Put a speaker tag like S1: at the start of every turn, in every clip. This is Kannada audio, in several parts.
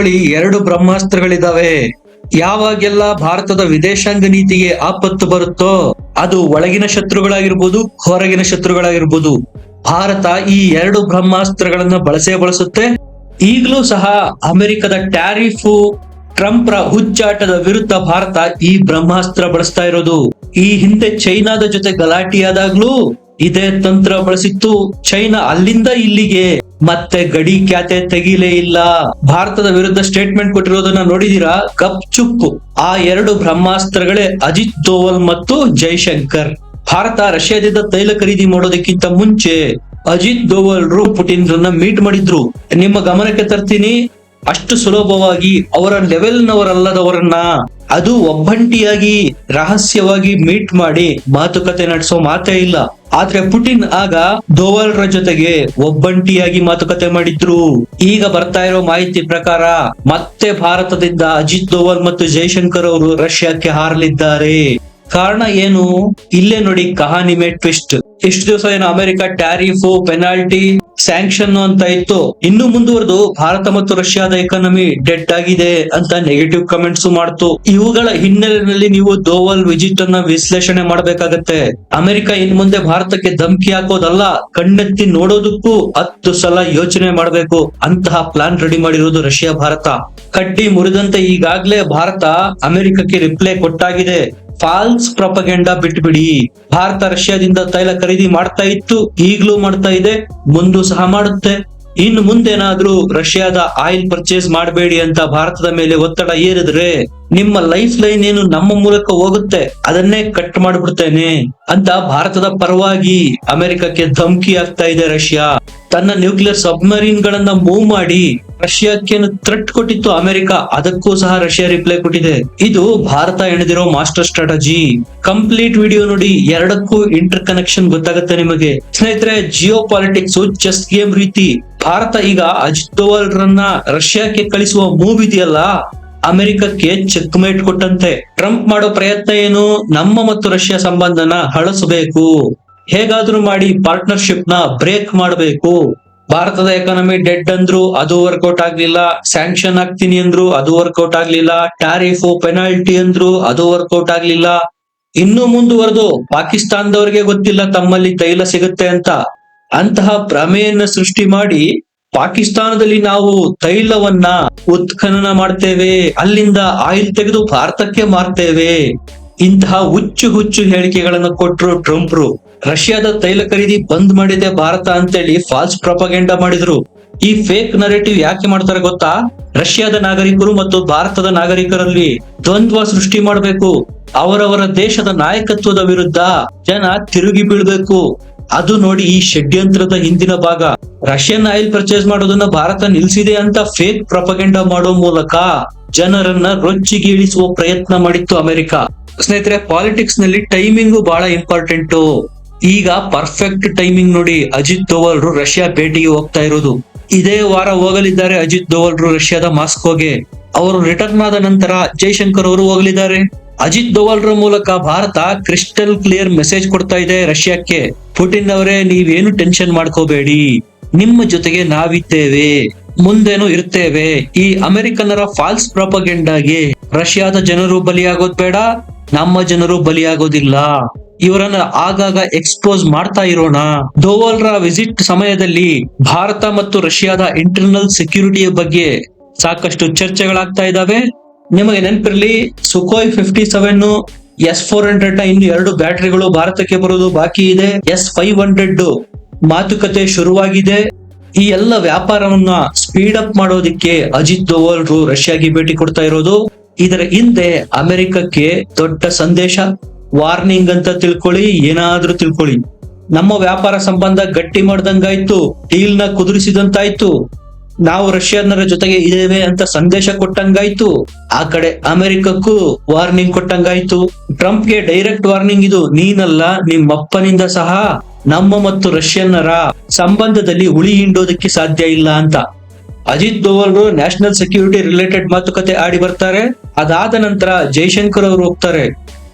S1: ಬಳಿ ಎರಡು ಬ್ರಹ್ಮಾಸ್ತ್ರಗಳಿದಾವೆ. ಯಾವಾಗೆಲ್ಲ ಭಾರತದ ವಿದೇಶಾಂಗ ನೀತಿಗೆ ಆಪತ್ತು ಬರುತ್ತೋ, ಅದು ಒಳಗಿನ ಶತ್ರುಗಳಾಗಿರ್ಬೋದು, ಹೊರಗಿನ ಶತ್ರುಗಳಾಗಿರ್ಬೋದು. ಭಾರತ ಈ ಎರಡು ಬ್ರಹ್ಮಾಸ್ತ್ರಗಳನ್ನ ಬಳಸೇ ಬಳಸುತ್ತೆ. ಈಗಲೂ ಸಹ ಅಮೆರಿಕದ ಟ್ಯಾರಿಫ್, ಟ್ರಂಪ್ರ ಹುಚ್ಚಾಟದ ವಿರುದ್ಧ ಭಾರತ ಈ ಬ್ರಹ್ಮಾಸ್ತ್ರ ಬಳಸ್ತಾ ಇರೋದು. ಈ ಹಿಂದೆ ಚೈನಾದ ಜೊತೆ ಗಲಾಟೆಯಾದಾಗ್ಲೂ ಇದೇ ತಂತ್ರ ಬಳಸಿತ್ತು. ಚೈನಾ ಅಲ್ಲಿಂದ ಇಲ್ಲಿಗೆ ಮತ್ತೆ ಗಡಿ ಖ್ಯಾತೆ ತೆಗಿಲೇ ಇಲ್ಲ. ಭಾರತದ ವಿರುದ್ಧ ಸ್ಟೇಟ್ಮೆಂಟ್ ಕೊಟ್ಟಿರೋದನ್ನ ನೋಡಿದೀರಾ? ಕಪ್ ಚುಪ್ಪು. ಆ ಎರಡು ಬ್ರಹ್ಮಾಸ್ತ್ರಗಳೇ ಅಜಿತ್ ದೋವಲ್ ಮತ್ತು ಜೈಶಂಕರ್. ಭಾರತ ರಷ್ಯಾದಿಂದ ತೈಲ ಖರೀದಿ ಮಾಡೋದಕ್ಕಿಂತ ಮುಂಚೆ ಅಜಿತ್ ದೋವಲ್ರು ಪುಟಿನ್ ರನ್ನ ಮೀಟ್ ಮಾಡಿದ್ರು. ನಿಮ್ಮ ಗಮನಕ್ಕೆ ತರ್ತೀನಿ. ಅಷ್ಟು ಸುಲಭವಾಗಿ ಅವರ ಲೆವೆಲ್ನವರಲ್ಲದವರನ್ನ ಅದು ಒಬ್ಬಂಟಿಯಾಗಿ ರಹಸ್ಯವಾಗಿ ಮೀಟ್ ಮಾಡಿ ಮಾತುಕತೆ ನಡೆಸೋ ಮಾತೇ ಇಲ್ಲ. ಆದ್ರೆ ಪುಟಿನ್ ಆಗ ದೋವಲ್ರ ಜೊತೆಗೆ ಒಬ್ಬಂಟಿಯಾಗಿ ಮಾತುಕತೆ ಮಾಡಿದ್ರು. ಈಗ ಬರ್ತಾ ಇರೋ ಮಾಹಿತಿ ಪ್ರಕಾರ ಮತ್ತೆ ಭಾರತದಿಂದ ಅಜಿತ್ ದೋವಲ್ ಮತ್ತು ಜೈಶಂಕರ್ ಅವರು ರಷ್ಯಾಕ್ಕೆ ಹಾರಲಿದ್ದಾರೆ. ಕಾರಣ ಏನು? ಇಲ್ಲೇ ನೋಡಿ ಕಹಾನಿ ಮೇ ಟ್ವಿಸ್ಟ್ ಇಷ್ಟು ದಿವಸ ಏನು ಅಮೆರಿಕ ಟ್ಯಾರಿಫು, ಪೆನಾಲ್ಟಿ ಸ್ಯಾಂಕ್ಷನ್ ಅಂತ ಇತ್ತು. ಇನ್ನು ಮುಂದುವರೆದು ಭಾರತ ಮತ್ತು ರಷ್ಯಾದ ಎಕಾನಮಿ ಡೆಡ್ ಆಗಿದೆ ಅಂತ ನೆಗೆಟಿವ್ ಕಮೆಂಟ್ಸ್ ಮಾಡ್ತು. ಇವುಗಳ ಹಿನ್ನೆಲೆಯಲ್ಲಿ ನೀವು ದೋವಲ್ ವಿಜಿಟ್ ಅನ್ನ ವಿಶ್ಲೇಷಣೆ ಮಾಡಬೇಕಾಗತ್ತೆ. ಅಮೆರಿಕ ಇನ್ ಮುಂದೆ ಭಾರತಕ್ಕೆ ಧಮಕಿ ಹಾಕೋದಲ್ಲ, ಕಣ್ಣೆತ್ತಿ ನೋಡೋದಕ್ಕೂ ಹತ್ತು ಸಲ ಯೋಚನೆ ಮಾಡಬೇಕು. ಅಂತಹ ಪ್ಲಾನ್ ರೆಡಿ ಮಾಡಿರೋದು ರಷ್ಯಾ, ಭಾರತ. ಕಡ್ಡಿ ಮುರಿದಂತೆ ಈಗಾಗ್ಲೇ ಭಾರತ ಅಮೆರಿಕಕ್ಕೆ ರಿಪ್ಲೈ ಕೊಟ್ಟಾಗಿದೆ. ಫಾಲ್ಸ್ ಪ್ರಪಗೆಂಡ ಬಿಟ್ಬಿಡಿ. ಭಾರತ ರಷ್ಯಾದಿಂದ ತೈಲ ಖರೀದಿ ಮಾಡ್ತಾ ಇತ್ತು, ಈಗ್ಲೂ ಮಾಡ್ತಾ ಇದೆ, ಮುಂದೂ ಸಹ ಮಾಡುತ್ತೆ. ಇನ್ನು ಮುಂದೇನಾದ್ರೂ ರಷ್ಯಾದ ಆಯಿಲ್ ಪರ್ಚೇಸ್ ಮಾಡಬೇಡಿ ಅಂತ ಭಾರತದ ಮೇಲೆ ಒತ್ತಡ ಏರಿದ್ರೆ? ನಿಮ್ಮ ಲೈಫ್ ಲೈನ್ ಏನು ನಮ್ಮ ಮೂಲಕ ಹೋಗುತ್ತೆ, ಅದನ್ನೇ ಕಟ್ ಮಾಡಿಬಿಡ್ತೇನೆ ಅಂತ ಭಾರತದ ಪರವಾಗಿ ಅಮೆರಿಕಕ್ಕೆ ಧಮಕಿ ಆಗ್ತಾ ಇದೆ ರಷ್ಯಾ. ತನ್ನ ನ್ಯೂಕ್ಲಿಯರ್ ಸಬ್ಮರೀನ್ ಗಳನ್ನ ಮೂವ್ ಮಾಡಿ ರಷ್ಯಾಕ್ಕೆ ಥ್ರೆಟ್ ಕೊಟ್ಟಿತ್ತು ಅಮೆರಿಕ, ಅದಕ್ಕೂ ಸಹ ರಷ್ಯಾ ರಿಪ್ಲೈ ಕೊಟ್ಟಿದೆ. ಇದು ಭಾರತ ಎಣೆದಿರೋ ಮಾಸ್ಟರ್ ಸ್ಟ್ರಾಟಜಿ ಕಂಪ್ಲೀಟ್ ವಿಡಿಯೋ ನೋಡಿ ಎರಡಕ್ಕೂ ಇಂಟರ್ ಕನೆಕ್ಷನ್ ಗೊತ್ತಾಗುತ್ತೆ ನಿಮಗೆ. ಸ್ನೇಹಿತರೆ ಜಿಯೋ ಪಾಲಿಟಿಕ್ಸ್ ಚೆಸ್ ಗೇಮ್ ರೀತಿ, ಭಾರತ ಈಗ ಅಜಿತ್ ರನ್ನ ರಷ್ಯಾಕ್ಕೆ ಕಳಿಸುವ ಮೂವ್ ಇದೆಯಲ್ಲ? ಅಮೆರಿಕಕ್ಕೆ ಚೆಕ್ ಮೇಟ್ ಕೊಟ್ಟಂತೆ. ಟ್ರಂಪ್ ಮಾಡೋ ಪ್ರಯತ್ನ ಏನು? ನಮ್ಮ ಮತ್ತು ರಷ್ಯಾ ಸಂಬಂಧನ ಹಳಸಬೇಕು ಹೇಗಾದ್ರೂ ಮಾಡಿ ಪಾರ್ಟ್ನರ್ಶಿಪ್ನ ಬ್ರೇಕ್ ಮಾಡಬೇಕು. ಭಾರತದ ಎಕಾನಮಿ ಡೆಡ್ ಅಂದ್ರು ಅದು ವರ್ಕೌಟ್ ಆಗ್ಲಿಲ್ಲ. ಸ್ಯಾಂಕ್ಷನ್ ಆಗ್ತೀನಿ ಅಂದ್ರು ಅದು ವರ್ಕೌಟ್ ಆಗ್ಲಿಲ್ಲ. ಟ್ಯಾರಿಫ್ ಪೆನಾಲ್ಟಿ ಅಂದ್ರು ಅದು ವರ್ಕೌಟ್ ಆಗ್ಲಿಲ್ಲ. ಇನ್ನು ಮುಂದುವರೆದು ಪಾಕಿಸ್ತಾನದವರಿಗೆ ಗೊತ್ತಿಲ್ಲ ತಮ್ಮಲ್ಲಿ ತೈಲ ಸಿಗುತ್ತೆ ಅಂತ. ಅಂತಹ ಭ್ರಮೆಯನ್ನ ಸೃಷ್ಟಿ ಮಾಡಿ ಪಾಕಿಸ್ತಾನದಲ್ಲಿ ನಾವು ತೈಲವನ್ನ ಉತ್ಖನನ ಮಾಡ್ತೇವೆ, ಅಲ್ಲಿಂದ ಆಯಿಲ್ ತೆಗೆದು ಭಾರತಕ್ಕೆ ಮಾರ್ತೇವೆ. ಇಂತಹ ಹುಚ್ಚು ಹುಚ್ಚು ಹೇಳಿಕೆಗಳನ್ನು ಕೊಟ್ಟರು ಟ್ರಂಪ್ರು. ರಷ್ಯಾದ ತೈಲ ಖರೀದಿ ಬಂದ್ ಮಾಡಿದೆ ಭಾರತ ಅಂತೇಳಿ ಫಾಲ್ಸ್ ಪ್ರಪಗೆಂಡ ಮಾಡಿದ್ರು. ಈ ಫೇಕ್ ನರೇಟಿವ್ ಯಾಕೆ ಮಾಡ್ತಾರೆ ಗೊತ್ತಾ? ರಷ್ಯಾದ ನಾಗರಿಕರು ಮತ್ತು ಭಾರತದ ನಾಗರಿಕರಲ್ಲಿ ದ್ವಂದ್ವ ಸೃಷ್ಟಿ ಮಾಡಬೇಕು. ಅವರವರ ದೇಶದ ನಾಯಕತ್ವದ ವಿರುದ್ಧ ಜನ ತಿರುಗಿ ಬೀಳ್ಬೇಕು. ಅದು ನೋಡಿ ಈ ಷಡ್ಯಂತ್ರದ ಹಿಂದಿನ ಭಾಗ. ರಷ್ಯನ್ ಆಯಿಲ್ ಪರ್ಚೇಸ್ ಮಾಡೋದನ್ನ ಭಾರತ ನಿಲ್ಸಿದೆ ಅಂತ ಫೇಕ್ ಪ್ರಪಗೆಂಡ ಮಾಡೋ ಮೂಲಕ ಜನರನ್ನ ರೊಚ್ಚಿಗೀಳಿಸುವ ಪ್ರಯತ್ನ ಮಾಡಿತ್ತು ಅಮೆರಿಕ. ಸ್ನೇಹಿತರೆ ಪಾಲಿಟಿಕ್ಸ್ನಲ್ಲಿ ಟೈಮಿಂಗು ಬಹಳ ಇಂಪಾರ್ಟೆಂಟ್ ಈಗ ಪರ್ಫೆಕ್ಟ್ ಟೈಮಿಂಗ್ ನೋಡಿ ಅಜಿತ್ ದೋವಲ್ರು ರಷ್ಯಾ ಭೇಟಿಗೆ ಹೋಗ್ತಾ ಇರೋದು. ಇದೇ ವಾರ ಹೋಗಲಿದ್ದಾರೆ ಅಜಿತ್ ದೋವಲ್ರು ರಷ್ಯಾದ ಮಾಸ್ಕೋಗೆ. ಅವರು ರಿಟರ್ನ್ ಆದ ನಂತರ ಜೈಶಂಕರ್ ಅವರು ಹೋಗಲಿದ್ದಾರೆ. ಅಜಿತ್ ದೋವಲ್ರ ಮೂಲಕ ಭಾರತ ಕ್ರಿಸ್ಟಲ್ ಕ್ಲಿಯರ್ ಮೆಸೇಜ್ ಕೊಡ್ತಾ ಇದೆ ರಷ್ಯಾಕ್ಕೆ. ಪುಟಿನ್ ಅವರೇ, ನೀವೇನು ಟೆನ್ಷನ್ ಮಾಡ್ಕೋಬೇಡಿ. ನಿಮ್ಮ ಜೊತೆಗೆ ನಾವಿದ್ದೇವೆ, ಮುಂದೇನು ಇರ್ತೇವೆ. ಈ ಅಮೆರಿಕನ್ನರ ಫಾಲ್ಸ್ ಪ್ರಾಪಗೆಂಡಾಗಿ ರಷ್ಯಾದ ಜನರು ಬಲಿಯಾಗೋದ್ ಬೇಡ, ನಮ್ಮ ಜನರು ಬಲಿಯಾಗೋದಿಲ್ಲ. ಇವರನ್ನ ಆಗಾಗ ಎಕ್ಸ್ಪೋಸ್ ಮಾಡ್ತಾ ಇರೋಣ. ದೋವಲ್ರ ವಿಸಿಟ್ ಸಮಯದಲ್ಲಿ ಭಾರತ ಮತ್ತು ರಷ್ಯಾದ ಇಂಟರ್ನಲ್ ಸೆಕ್ಯೂರಿಟಿಯ ಬಗ್ಗೆ ಸಾಕಷ್ಟು ಚರ್ಚೆಗಳಾಗ್ತಾ ಇದಾವೆ ನಿಮಗೆ ನೆನಪಿರ್ಲಿ Sukhoi fifty seven S four ಹಂಡ್ರೆಡ್ನ ಇನ್ನು ಎರಡು ಬ್ಯಾಟರಿಗಳು ಭಾರತಕ್ಕೆ ಬರೋದು ಬಾಕಿ ಇದೆ. ಎಸ್ ಫೈವ್ ಹಂಡ್ರೆಡ್ ಮಾತುಕತೆ ಶುರುವಾಗಿದೆ. ಈ ಎಲ್ಲ ವ್ಯಾಪಾರವನ್ನ ಸ್ಪೀಡ್ ಅಪ್ ಮಾಡೋದಿಕ್ಕೆ ಅಜಿತ್ ದೋವಲ್ರು ರಷ್ಯಾಗೆ ಭೇಟಿ ಕೊಡ್ತಾ ಇರೋದು. ಇದರ ಹಿಂದೆ ಅಮೆರಿಕಕ್ಕೆ ದೊಡ್ಡ ಸಂದೇಶ. ವಾರ್ನಿಂಗ್ ಅಂತ ತಿಳ್ಕೊಳ್ಳಿ, ಏನಾದ್ರೂ ತಿಳ್ಕೊಳ್ಳಿ. ನಮ್ಮ ವ್ಯಾಪಾರ ಸಂಬಂಧ ಗಟ್ಟಿ ಮಾಡ್ದಂಗಾಯ್ತು ಡೀಲ್ನ ಕುದುರಿಸಿದಂತಾಯ್ತು. ನಾವು ರಷ್ಯಾನರ ಜೊತೆಗೆ ಇದೇವೆ ಅಂತ ಸಂದೇಶ ಕೊಟ್ಟಂಗಾಯ್ತು. ಆ ಕಡೆ ಅಮೆರಿಕಕ್ಕೂ ವಾರ್ನಿಂಗ್ ಕೊಟ್ಟಂಗಾಯ್ತು. ಟ್ರಂಪ್ಗೆ ಡೈರೆಕ್ಟ್ ವಾರ್ನಿಂಗ್ ಇದು ನೀನಲ್ಲ, ನಿಮ್ಮಪ್ಪನಿಂದ ಸಹ. ನಮ್ಮ ಮತ್ತು ರಷ್ಯನ್ನರ ಸಂಬಂಧದಲ್ಲಿ ಉಳಿ ಹಿಂಡೋದಕ್ಕೆ ಸಾಧ್ಯ ಇಲ್ಲ ಅಂತ. Ajit Doval national security related ಮಾತುಕತೆ ಆಡಿ ಬರ್ತಾರೆ. ಅದಾದ ನಂತರ ಜೈಶಂಕರ್ ಅವರು ಹೋಗ್ತಾರೆ.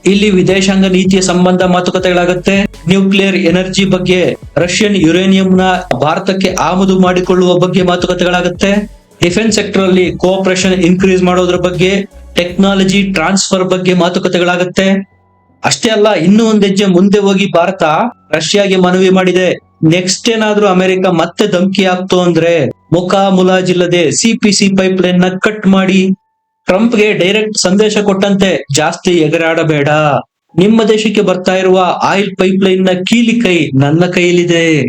S1: ಇಲ್ಲಿ ವಿದೇಶಾಂಗ ನೀತಿಯ ಸಂಬಂಧ ಮಾತುಕತೆಗಳಾಗತ್ತೆ. ನ್ಯೂಕ್ಲಿಯರ್ ಎನರ್ಜಿ ಬಗ್ಗೆ ರಷ್ಯನ್ ಯುರೇನಿಯಂನ ಭಾರತಕ್ಕೆ ಆಮದು ಮಾಡಿಕೊಳ್ಳುವ ಬಗ್ಗೆ ಮಾತುಕತೆಗಳಾಗತ್ತೆ. ಡಿಫೆನ್ಸ್ ಸೆಕ್ಟರ್ ಅಲ್ಲಿ ಕೋಆಪರೇಷನ್ ಇನ್ಕ್ರೀಸ್ ಮಾಡೋದ್ರ ಬಗ್ಗೆ, ಟೆಕ್ನಾಲಜಿ ಟ್ರಾನ್ಸ್ಫರ್ ಬಗ್ಗೆ ಮಾತುಕತೆಗಳಾಗತ್ತೆ. ಅಷ್ಟೇ ಅಲ್ಲ, ಇನ್ನೂ ಒಂದ್ ಹೆಜ್ಜೆ ಮುಂದೆ ಹೋಗಿ ಭಾರತ ರಷ್ಯಾಗೆ ಮನವಿ ಮಾಡಿದೆ. ನೆಕ್ಸ್ಟ್ ಏನಾದ್ರೂ ಅಮೆರಿಕ ಮತ್ತೆ ಧಮಕಿ ಆಗ್ತು ಅಂದ್ರೆ ಮುಖ ಮುಲಾಜಿಲ್ಲದೆ ಸಿ ಪೈಪ್ ಲೈನ್ನ ಕಟ್ ಮಾಡಿ ಟ್ರಂಪ್ಗೆ ಡೈರೆಕ್ಟ್ ಸಂದೇಶ ಕೊಟ್ಟಂತೆ ಜಾಸ್ತಿ ಎಗರಾಡಬೇಡ. ನಿಮ್ಮ ದೇಶಕ್ಕೆ ಬರ್ತಾ ಇರುವ ಆಯಿಲ್ ಪೈಪ್ ಲೈನ್ನ ಕೀಲಿ ಕೈ ನನ್ನ ಕೈಯಲ್ಲಿದೆ.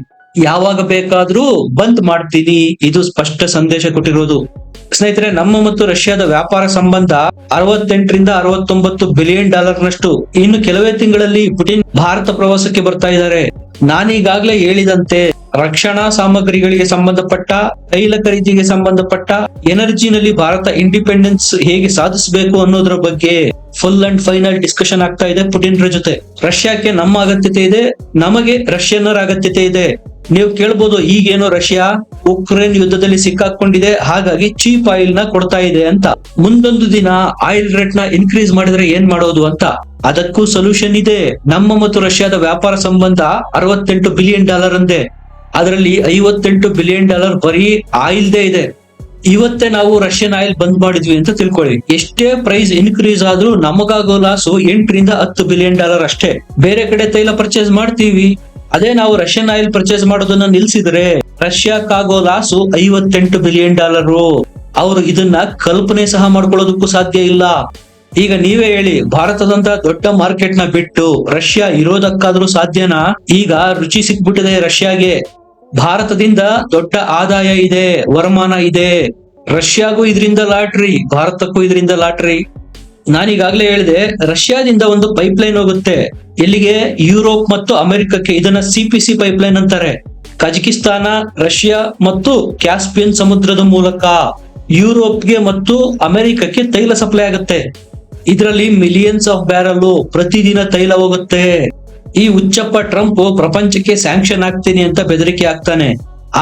S1: ಯಾವಾಗ ಬೇಕಾದ್ರೂ ಬಂದ್ ಮಾಡ್ತೀನಿ. ಇದು ಸ್ಪಷ್ಟ ಸಂದೇಶ ಕೊಟ್ಟಿರೋದು. ಸ್ನೇಹಿತರೆ, ನಮ್ಮ ಮತ್ತು ರಷ್ಯಾದ ವ್ಯಾಪಾರ ಸಂಬಂಧ ಅರವತ್ತೆಂಟರಿಂದ ಅರವತ್ತೊಂಬತ್ತು ಬಿಲಿಯನ್ ಡಾಲರ್ ನಷ್ಟು ಇನ್ನು ಕೆಲವೇ ತಿಂಗಳಲ್ಲಿ ಪುಟಿನ್ ಭಾರತ ಪ್ರವಾಸಕ್ಕೆ ಬರ್ತಾ ಇದ್ದಾರೆ. ನಾನೀಗಾಗಲೇ ಹೇಳಿದಂತೆ, ರಕ್ಷಣಾ ಸಾಮಗ್ರಿಗಳಿಗೆ ಸಂಬಂಧಪಟ್ಟ, ತೈಲ ಖರೀದಿಗೆ ಸಂಬಂಧಪಟ್ಟ, ಎನರ್ಜಿನಲ್ಲಿ ಭಾರತ ಇಂಡಿಪೆಂಡೆನ್ಸ್ ಹೇಗೆ ಸಾಧಿಸಬೇಕು ಅನ್ನೋದ್ರ ಬಗ್ಗೆ ಫುಲ್ ಅಂಡ್ ಫೈನಲ್ ಡಿಸ್ಕಷನ್ ಆಗ್ತಾ ಇದೆ ಪುಟಿನ್ರ ಜೊತೆ. ರಷ್ಯಾಕ್ಕೆ ನಮ್ಮ ಅಗತ್ಯತೆ ಇದೆ, ನಮಗೆ ರಷ್ಯನ್ನರ ಅಗತ್ಯತೆ ಇದೆ. ನೀವು ಕೇಳ್ಬೋದು ಈಗೇನು ರಷ್ಯಾ ಉಕ್ರೇನ್ ಯುದ್ಧದಲ್ಲಿ ಸಿಕ್ಕಾಕೊಂಡಿದೆ, ಹಾಗಾಗಿ ಚೀಪ್ ಆಯಿಲ್ನ ಕೊಡ್ತಾ ಇದೆ ಅಂತ. ಮುಂದೊಂದು ದಿನ ಆಯಿಲ್ ರೇಟ್ನ ಇನ್ಕ್ರೀಸ್ ಮಾಡಿದ್ರೆ ಏನ್ ಮಾಡೋದು ಅಂತ. ಅದಕ್ಕೂ ಸೊಲ್ಯೂಷನ್ ಇದೆ. ನಮ್ಮ ಮತ್ತು ರಷ್ಯಾದ ವ್ಯಾಪಾರ ಸಂಬಂಧ ಅರವತ್ತೆಂಟು ಬಿಲಿಯನ್ ಡಾಲರ್ ಅಂದೆ. ಅದರಲ್ಲಿ ಐವತ್ತೆಂಟು ಬಿಲಿಯನ್ ಡಾಲರ್ ಬರೀ ಆಯಿಲ್ದೇ ಇದೆ. ಇವತ್ತೇ ನಾವು ರಷ್ಯನ್ ಆಯಿಲ್ ಬಂದ್ ಮಾಡಿದ್ವಿ ಅಂತ ತಿಳ್ಕೊಳ್ಳಿ. ಎಷ್ಟೇ ಪ್ರೈಸ್ ಇನ್ಕ್ರೀಸ್ ಆದ್ರೂ ನಮಗಾಗೋ ಲಾಸು ಎಂಟರಿಂದ ಹತ್ತು ಬಿಲಿಯನ್ ಡಾಲರ್ ಅಷ್ಟೇ. ಬೇರೆ ಕಡೆ ತೈಲ ಪರ್ಚೇಸ್ ಮಾಡ್ತೀವಿ. ಅದೇ ನಾವು ರಷ್ಯನ್ ಆಯಿಲ್ ಪರ್ಚೇಸ್ ಮಾಡೋದನ್ನ ನಿಲ್ಸಿದ್ರೆ ರಷ್ಯಾಕ್ಕಾಗೋ ಲಾಸು ಐವತ್ತೆಂಟು ಬಿಲಿಯನ್ ಡಾಲರು ಅವರು ಇದನ್ನ ಕಲ್ಪನೆ ಸಹ ಮಾಡ್ಕೊಳ್ಳೋದಕ್ಕೂ ಸಾಧ್ಯ ಇಲ್ಲ. ಈಗ ನೀವೇ ಹೇಳಿ, ಭಾರತದಂತ ದೊಡ್ಡ ಮಾರ್ಕೆಟ್ನ ಬಿಟ್ಟು ರಷ್ಯಾ ಇರೋದಕ್ಕಾದ್ರೂ ಸಾಧ್ಯನಾ? ಈಗ ರುಚಿ ಸಿಕ್ಬಿಟ್ಟಿದೆ ರಷ್ಯಾಗೆ. ಭಾರತದಿಂದ ದೊಡ್ಡ ಆದಾಯ ಇದೆ, ವರಮಾನ ಇದೆ. ರಷ್ಯಾಗೂ ಇದರಿಂದ ಲಾಟ್ರಿ, ಭಾರತಕ್ಕೂ ಇದರಿಂದ ಲಾಟ್ರಿ. ನಾನೀಗಾಗ್ಲೇ ಹೇಳಿದೆ, ರಷ್ಯಾದಿಂದ ಒಂದು ಪೈಪ್ ಲೈನ್ ಹೋಗುತ್ತೆ. ಎಲ್ಲಿಗೆ? ಯುರೋಪ್ ಮತ್ತು ಅಮೆರಿಕಕ್ಕೆ. ಇದನ್ನ ಸಿಪಿಸಿ ಪೈಪ್ ಲೈನ್ ಅಂತಾರೆ. ಕಜಕಿಸ್ತಾನ, ರಷ್ಯಾ ಮತ್ತು ಕ್ಯಾಸ್ಪಿಯನ್ ಸಮುದ್ರದ ಮೂಲಕ ಯುರೋಪ್ಗೆ ಮತ್ತು ಅಮೆರಿಕಕ್ಕೆ ತೈಲ ಸಪ್ಲೈ ಆಗುತ್ತೆ. ಇದರಲ್ಲಿ ಮಿಲಿಯನ್ಸ್ ಆಫ್ ಬ್ಯಾರಲ್ ಪ್ರತಿದಿನ ತೈಲ ಹೋಗುತ್ತೆ. ಈ ಉಚ್ಚಪ್ಪ ಟ್ರಂಪ್ ಪ್ರಪಂಚಕ್ಕೆ ಸ್ಯಾಂಕ್ಷನ್ ಆಗ್ತೀನಿ ಅಂತ ಬೆದರಿಕೆ ಆಗ್ತಾನೆ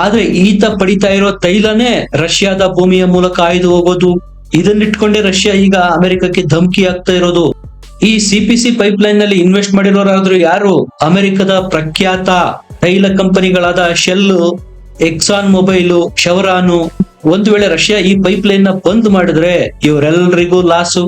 S1: ಆದ್ರೆ ಈತ ಪಡಿತಾ ಇರೋ ತೈಲನೇ ರಷ್ಯಾದ ಭೂಮಿಯ ಮೂಲಕ ಆಯ್ದು ಹೋಗೋದು. ಇದನ್ನಿಟ್ಕೊಂಡೆ ರಷ್ಯಾ ಈಗ ಅಮೆರಿಕಕ್ಕೆ ಧಮಕಿ ಆಗ್ತಾ ಇರೋದು. ಈ ಸಿಪಿಸಿ ಪೈಪ್ ಲೈನ್ನಲ್ಲಿ ಇನ್ವೆಸ್ಟ್ ಮಾಡಿರೋರಾದ್ರೂ ಯಾರು? ಅಮೆರಿಕದ ಪ್ರಖ್ಯಾತ ತೈಲ ಕಂಪನಿಗಳಾದ ಶೆಲ್ ಎಕ್ಸಾನ್ ಮೊಬೈಲು ಶವರಾನು ಒಂದು ವೇಳೆ ರಷ್ಯಾ ಈ ಪೈಪ್ ಲೈನ್ನ ಬಂದ್ ಮಾಡಿದ್ರೆ ಇವರೆಲ್ಲರಿಗೂ ಲಾಸು.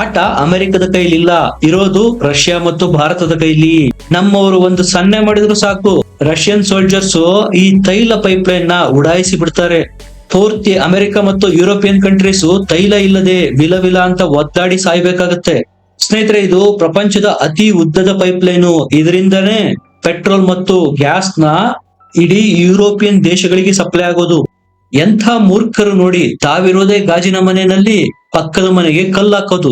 S1: ಆಟ ಅಮೆರಿಕದ ಕೈಲಿಲ್ಲ, ಇರೋದು ರಷ್ಯಾ ಮತ್ತು ಭಾರತದ ಕೈಲಿ. ನಮ್ಮವರು ಒಂದು ಸನ್ನೆ ಮಾಡಿದ್ರು ಸಾಕು. ರಷ್ಯನ್ ಸೋಲ್ಜರ್ಸ್ ಈ ತೈಲ ಪೈಪ್ ಲೈನ್ನ ಉಡಾಯಿಸಿ ಬಿಡ್ತಾರೆ. ಪೂರ್ತಿ ಅಮೆರಿಕ ಮತ್ತು ಯುರೋಪಿಯನ್ ಕಂಟ್ರೀಸ್ ತೈಲ ಇಲ್ಲದೆ ವಿಲ ವಿಲ ಅಂತ ಒದ್ದಾಡಿ ಸಾಯ್ಬೇಕಾಗತ್ತೆ. ಸ್ನೇಹಿತರೆ, ಇದು ಪ್ರಪಂಚದ ಅತಿ ಉದ್ದದ ಪೈಪ್ ಲೈನ್ ಇದರಿಂದನೇ ಪೆಟ್ರೋಲ್ ಮತ್ತು ಗ್ಯಾಸ್ನ ಇಡೀ ಯುರೋಪಿಯನ್ ದೇಶಗಳಿಗೆ ಸಪ್ಲೈ ಆಗೋದು. ಎಂಥ ಮೂರ್ಖರು ನೋಡಿ, ತಾವಿರೋದೇ ಗಾಜಿನ ಮನೆಯಲ್ಲಿ ಪಕ್ಕದ ಮನೆಗೆ ಕಲ್ಲಾಕೋದು.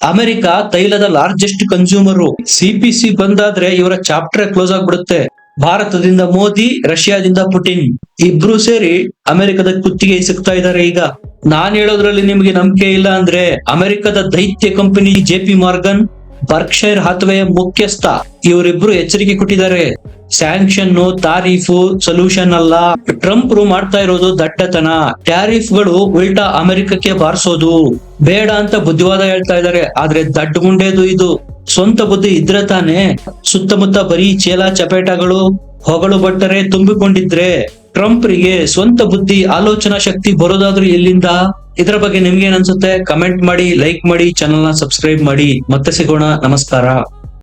S1: ಅಮೆರಿಕ ತೈಲದ ಲಾರ್ಜೆಸ್ಟ್ ಕನ್ಸ್ಯೂಮರ್ ಸಿಪಿಸಿ ಬಂದಾದ್ರೆ ಇವರ ಚಾಪ್ಟರ್ ಕ್ಲೋಸ್ ಆಗ್ಬಿಡುತ್ತೆ. ಭಾರತದಿಂದ ಮೋದಿ, ರಷ್ಯಾದಿಂದ ಪುಟಿನ್ ಇಬ್ರು ಸೇರಿ ಅಮೆರಿಕದ ಕುತ್ತಿಗೆ ಸಿಗ್ತಾ ಇದ್ದಾರೆ ಈಗ. ನಾನ್ ಹೇಳೋದ್ರಲ್ಲಿ ನಿಮ್ಗೆ ನಂಬಿಕೆ ಇಲ್ಲ ಅಂದ್ರೆ ಅಮೆರಿಕದ ದೈತ್ಯ company J P Morgan Berkshire ಹಾತ್ವೆಯ ಮುಖ್ಯಸ್ಥ ಇವರಿಬ್ರು ಎಚ್ಚರಿಕೆ ಕೊಟ್ಟಿದ್ದಾರೆ. ಸ್ಯಾಂಕ್ಷನ್ ತಾರೀಫು, ಸೊಲ್ಯೂಷನ್ ಅಲ್ಲ. ಟ್ರಂಪ್ ಮಾಡ್ತಾ ಇರೋದು ದಟ್ಟತನ ಟ್ಯಾರಿಫ್ಗಳು ಉಲ್ಟಾ ಅಮೆರಿಕಕ್ಕೆ ಬಾರಿಸೋದು. ಬೇಡ ಅಂತ ಬುದ್ಧಿವಾದ ಹೇಳ್ತಾ ಇದ್ದಾರೆ. ಆದ್ರೆ ದಡ್ಡ ಗುಂಡೇದು ಇದು. ಸ್ವಂತ ಬುದ್ಧಿ ಇದ್ರೆ ತಾನೆ ಸುತ್ತಮುತ್ತ ಬರೀ ಚೇಲ ಚಪೇಟಗಳು, ಹೊಗಳು ಬಟ್ಟರೆ ತುಂಬಿಕೊಂಡಿದ್ರೆ ಟ್ರಂಪ್ರಿಗೆ ಸ್ವಂತ ಬುದ್ಧಿ, ಆಲೋಚನಾ ಶಕ್ತಿ ಬರೋದಾದ್ರೂ ಎಲ್ಲಿಂದ? ಇದರ ಬಗ್ಗೆ ನಿಮ್ಗೆ ಏನ್ ಅನ್ಸುತ್ತೆ? ಕಮೆಂಟ್ ಮಾಡಿ, ಲೈಕ್ ಮಾಡಿ ಚಾನಲ್ನ ಸಬ್ಸ್ಕ್ರೈಬ್ ಮಾಡಿ. ಮತ್ತೆ ಸಿಗೋಣ. ನಮಸ್ಕಾರ.